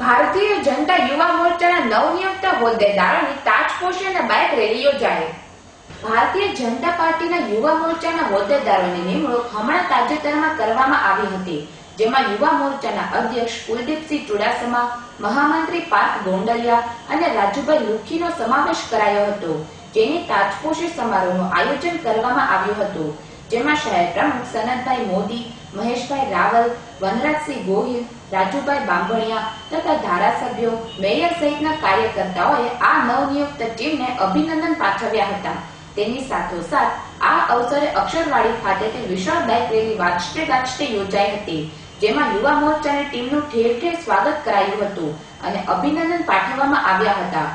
ભારતીય જનતા યુવા મોરચાના નવનિયુક્ત હોદ્દેદારોની તાજપોશી અને બાઇક રેલી યોજાઈ. ભારતીય જનતા પાર્ટીના યુવા મોરચાના હોદ્દેદારોની નિમણૂક હમણાં તાજેતરમાં કરવામાં આવી હતી, જેમાં યુવા મોરચાના અધ્યક્ષ કુલદીપસિંહ ચુડાસમા, મહામંત્રી પાર્થ ગોંડલિયા અને રાજુભાઈ લુખીનો સમાવેશ કરાયો હતો, જેની તાજપોશી સમારોહનું આયોજન કરવામાં આવ્યું હતું. જેમાં શહેર પ્રમુખ સનતભાઈ મોદી, મહેશભાઈ રાવલ, વનરાજસિંહ ગોહિલ, રાજુભાઈ બાંભણિયા તથા ધારાસભ્યો, મેયર સહિતના કાર્યકર્તાઓએ આ નવનિયુક્ત ટીમને અભિનંદન પાઠવ્યા હતા. તેની સાથોસાથ આ અવસરે અક્ષરવાડી ખાતેથી વિશાળ બાઇક રેલી વાજતે ગાજતે યોજાઈ હતી, જેમાં યુવા મોરચાની ટીમનું ઠેર ઠેર સ્વાગત કરાયું હતું અને અભિનંદન પાઠવવામાં આવ્યા હતા.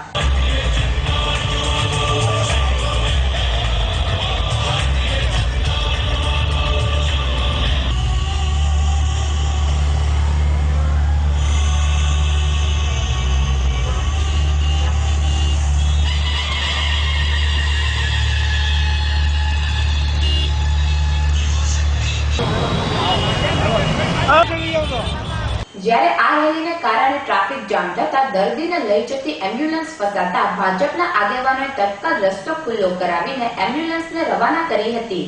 જ્યારે આ રેલીને કારણે ટ્રાફિક જામ થતા દર્દીને લઈ જતી એમ્બ્યુલન્સ ફસાતા ભાજપના આગેવાનોએ તત્કાલ રસ્તો ખુલ્લો કરાવીને એમ્બ્યુલન્સને રવાના કરી હતી.